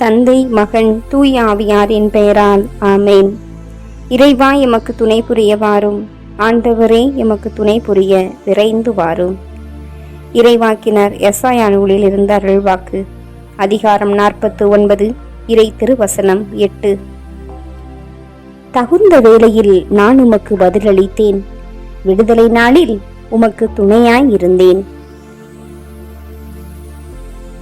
தந்தை மகன் தூய் ஆவியாரின் பெயரால். ஆமேன். இறைவா எமக்கு துணை புரிய வாரும் ஆண்டவரே எமக்கு துணை புரிய விரைந்து வாரும். இறைவாக்கினர் எஸ்ஐயா நூலில் இருந்த அருள்வாக்கு. அதிகாரம் நாற்பத்து ஒன்பது இறை திருவசனம் எட்டு. தகுந்த வேளையில் நான் உமக்கு பதிலளித்தேன். விடுதலை நாளில் உமக்கு துணையாய் இருந்தேன்.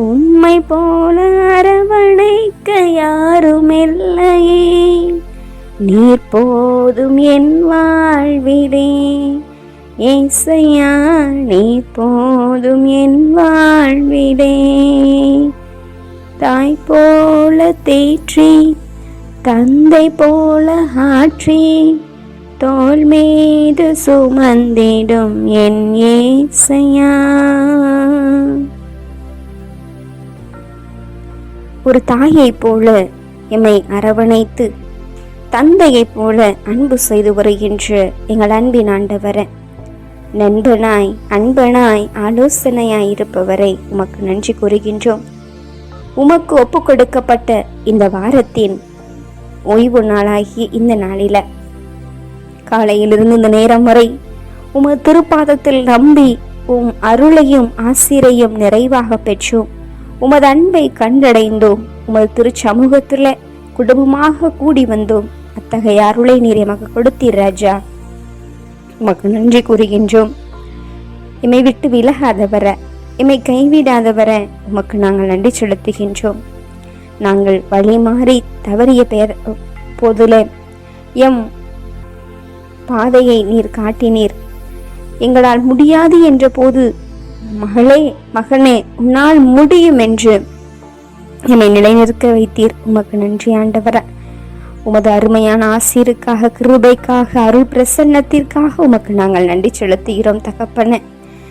உண்மை போல அரவணைக்க யாருமில்லையே. நீர் போதும் என் வாழ்விலே. ஏசையா நீ போதும் என் வாழ்விடே தாய் போல தேற்றி தந்தை போல ஆற்றி தோல் மீது சுமந்திடும் என் ஏசையா. ஒரு தாயைப் போல எம்மை அரவணைத்து தந்தையைப் போல அன்பு செய்து வருகின்ற எங்கள் அன்பின் ஆண்டவர. நண்பனாய் அன்பனாய் ஆலோசனையாய் இருப்பவரை உமக்கு நன்றி கூறுகின்றோம். உமக்கு ஒப்பு கொடுக்கப்பட்ட இந்த வாரத்தின் ஓய்வு நாளாகிய இந்த நாளில காலையிலிருந்து இந்த நேரம் வரை உமது திருப்பாதத்தில் நம்பி உம் அருளையும் ஆசிரையும் நிறைவாக பெற்றோம். உமது அன்பை கண்டடைந்தோம். உமது திருச்சமூகத்தில் குடும்பமாக கூடி வந்தோம். அத்தகைய அருளை நீர் எமக்கு கொடுத்தீர் ராஜா. உமக்கு நன்றி கூறுகின்றோம். எம்மை விட்டு விலகாதவர எம்மை கைவிடாதவர உமக்கு நாங்கள் நன்றி செலுத்துகின்றோம். நாங்கள் வழி மாறி தவறிய பெயர் போதுல எம் பாதையை நீர் காட்டினீர். எங்களால் முடியாது என்ற போது மகளே மகனே உன்னால் முடியும் என்று. என்னை நிலைநிறுத்த வைத்தீர். உமக்கு நன்றி ஆண்டவர. உமது அருமையான ஆசிருக்காக கிருபைக்காக அருள் பிரசன்னத்திற்காக உமக்கு நாங்கள் நன்றி செலுத்துகிறோம் தகப்பன.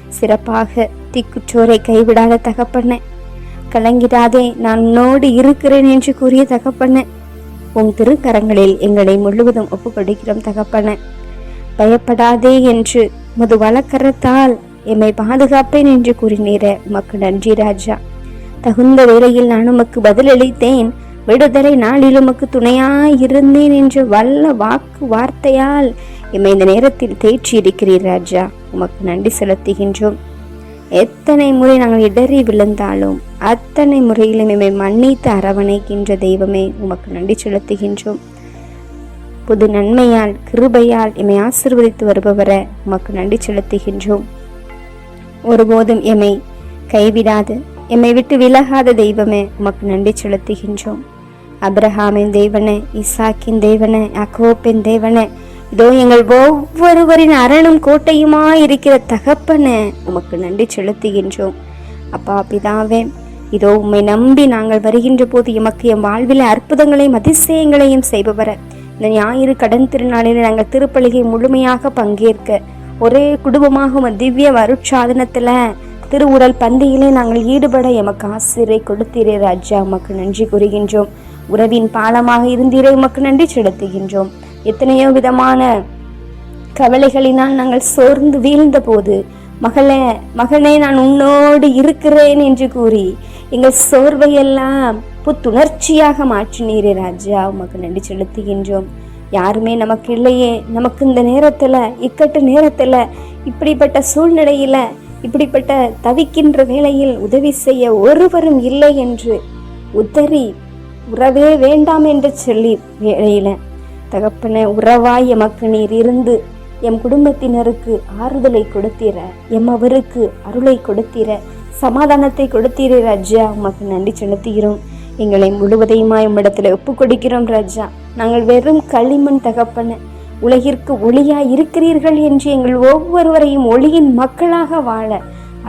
சிறப்பாக திக்குற்றோரை கைவிடாத தகப்பன. கலங்கிடாதே நான் உன்னோடு இருக்கிறேன் என்று கூறிய தகப்பன. உன் திருக்கரங்களில் எங்களை முழுவதும் ஒப்புக்கொடுக்கிறோம் தகப்பன. பயப்படாதே என்று முது வழக்கரத்தால் எம்மை பாதுகாப்பேன் என்று கூறினீர உமக்கு நன்றி ராஜா. தகுந்த வேளையில் நான் உமக்கு பதிலளித்தேன். விடுதலை நாளில் உமக்கு துணையாய் இருந்தேன் என்று வல்ல வாக்கு வார்த்தையால் எம்மை இந்த நேரத்தில் தேற்றியிருக்கிறீர் ராஜா. உமக்கு நன்றி செலுத்துகின்றோம். எத்தனை முறை நாங்கள் இடறி விழுந்தாலும் அத்தனை முறையிலும் எம்மை மன்னித்து அரவணைக்கின்ற தெய்வமே உமக்கு நன்றி செலுத்துகின்றோம். புது நன்மையால் கிருபையால் எம்மை ஆசிர்வதித்து வருபவரை உமக்கு நன்றி செலுத்துகின்றோம். ஒருபோதும் எம்மை கைவிடாது. எம்மை விட்டு விலகாத தெய்வமே உமக்கு நன்றி செலுத்துகின்றோம். அப்ரஹாமின் தேவனே இசாக்கின் தேவனே அகோப்பின் தேவனே இதோ எங்கள் ஒவ்வொருவரின் அரணும் கோட்டையுமா இருக்கிற தகப்பனே உமக்கு நன்றி செலுத்துகின்றோம். அப்பா பிதாவே இதோ உம்மை நம்பி நாங்கள் வருகின்ற போது எமக்கு என் வாழ்வில் அற்புதங்களையும் அதிசயங்களையும் செய்பவர. இந்த ஞாயிறு கடன் திருநாளில் நாங்கள் திருப்பலிகை முழுமையாக பங்கேற்க ஒரே குடும்பமாக திவ்ய வருட்சாதனத்தில் திருவுடல் பந்தியிலே நாங்கள் ஈடுபட எமக்கு ஆசிரியை கொடுத்தீரே ராஜா. உமக்கு நன்றி கூறுகின்றோம். உறவின் பாலமாக இருந்தீரே உமக்கு நன்றி செலுத்துகின்றோம். எத்தனையோ விதமான கவலைகளினால் நாங்கள் சோர்ந்து வீழ்ந்த போது மகளே மகனே நான் உன்னோடு இருக்கிறேன் என்று கூறி எங்கள் சோர்வையெல்லாம் புத்துணர்ச்சியாக மாற்றினீரே ராஜா. உமக்கு நன்றி செலுத்துகின்றோம். யாருமே நமக்கு இல்லையே. நமக்கு இந்த நேரத்தில் இக்கட்டு நேரத்தில் இப்படிப்பட்ட சூழ்நிலையில் இப்படிப்பட்ட தவிக்கின்ற வேளையில் உதவி செய்ய ஒருவரும் இல்லை என்று உதறி உறவே வேண்டாம் என்று சொல்லி வேளையில் தகப்பன உறவாய் எமக்கு நீர் இருந்து எம் குடும்பத்தினருக்கு ஆறுதலை கொடுத்தீர எம் அவருக்கு அருளை கொடுத்தீர சமாதானத்தை கொடுத்தீரே ராஜா உமக்கு நன்றி செலுத்துகிறோம். எங்களை முழுவதையுமாய் உம்மிடத்தில் ஒப்பு கொடுக்கிறோம் ராஜா நாங்கள் வெறும் களிமண் தகப்பன. உலகிற்கு ஒளியாய் இருக்கிறீர்கள் என்று எங்கள் ஒவ்வொருவரையும் ஒளியின் மக்களாக வாழ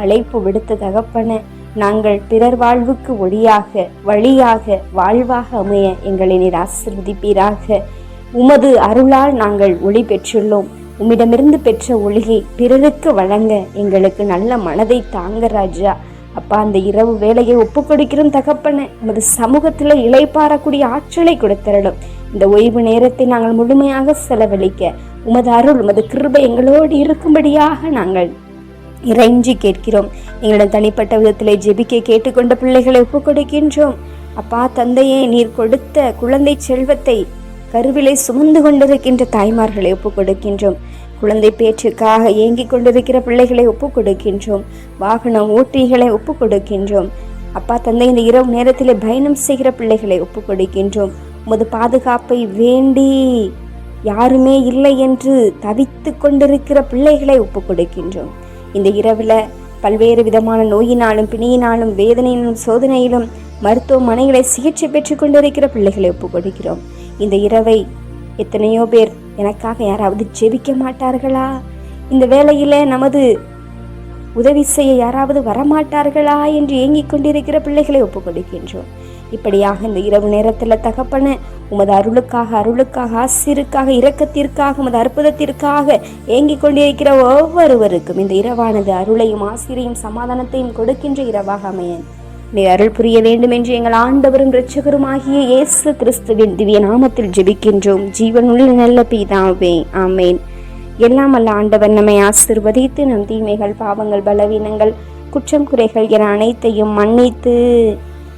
அழைப்பு விடுத்த தகப்பன நாங்கள் பிறர் வாழ்வுக்கு ஒளியாக வழியாக வாழ்வாக அமைய எங்களை நீர் ஆசிர்வதிப்பீராக. உமது அருளால் நாங்கள் ஒளி பெற்றுள்ளோம். உம்மிடமிருந்து பெற்ற ஒளியை பிறருக்கு வழங்க எங்களுக்கு நல்ல மனதை தாங்க ராஜா. அப்பா அந்த இரவு வேலையை ஒப்பு கொடுக்கிறோம் தகப்பன. உமது சமூகத்தில் இளைப்பாறக்கூடிய ஆற்றலை கொடுத்தரலும். இந்த ஓய்வு நேரத்தை நாங்கள் முழுமையாக செலவழிக்க உமது அருள் உமது கிருபை எங்களோடு இருக்கும்படியாக நாங்கள் இறைஞ்சி கேட்கிறோம். எங்களிடம் தனிப்பட்ட விதத்திலே ஜெபிக்க கேட்டுக்கொண்ட பிள்ளைகளை ஒப்புக்கொடுக்கின்றோம். அப்பா தந்தையே நீர் கொடுத்த குழந்தை செல்வத்தை கருவிலை சுமந்து கொண்டிருக்கின்ற தாய்மார்களை ஒப்புக் கொடுக்கின்றோம் குழந்தை பேச்சுக்காக ஏங்கிக் கொண்டிருக்கிற பிள்ளைகளை ஒப்புக் கொடுக்கின்றோம் வாகனம் ஓட்டிகளை ஒப்புக் கொடுக்கின்றோம் அப்பா தந்தை இந்த இரவு நேரத்திலே பயணம் செய்கிற பிள்ளைகளை ஒப்புக் கொடுக்கின்றோம் உமது பாதுகாப்பை வேண்டி யாருமே இல்லை என்று தவித்து கொண்டிருக்கிற பிள்ளைகளை ஒப்புக் கொடுக்கின்றோம். இந்த இரவில் பல்வேறு விதமான நோயினாலும் பிணியினாலும் வேதனையிலும் சோதனையிலும் மருத்துவமனைகளை சிகிச்சை பெற்றுக் கொண்டிருக்கிற பிள்ளைகளை ஒப்புக் கொடுக்கிறோம். இந்த இரவை எத்தனையோ பேர் எனக்காக யாராவது ஜெபிக்க மாட்டார்களா? இந்த வேளையில நமது உதவி செய்ய யாராவது வரமாட்டார்களா என்று ஏங்கிக் கொண்டிருக்கிற பிள்ளைகளை ஒப்புக் கொடுக்கின்றோம். இப்படியாக இந்த இரவு நேரத்தில் தகப்பன உமது அருளுக்காக அருளுக்காக ஆசிருக்காக இரக்கத்திற்காக உமது அற்புதத்திற்காக ஏங்கிக் கொண்டிருக்கிற ஒவ்வொருவருக்கும் இந்த இரவானது அருளையும் ஆசிரியையும் சமாதானத்தையும் கொடுக்கின்ற இரவாக அமையன். நீ அருள் புரிய வேண்டும் என்று எங்கள் ஆண்டவரும் இரட்சகருமாகிய இயேசு கிறிஸ்துவின் திவ்ய நாமத்தில் ஜெபிக்கின்றோம். ஜீவனுள்ள நல்ல பீதாவே ஆமேன். எல்லாம் அல்ல ஆண்டவர் நம்மை ஆசிர்வதித்து நம் தீமைகள் பாவங்கள் பலவீனங்கள் குற்றம் குறைகள் என அனைத்தையும் மன்னித்து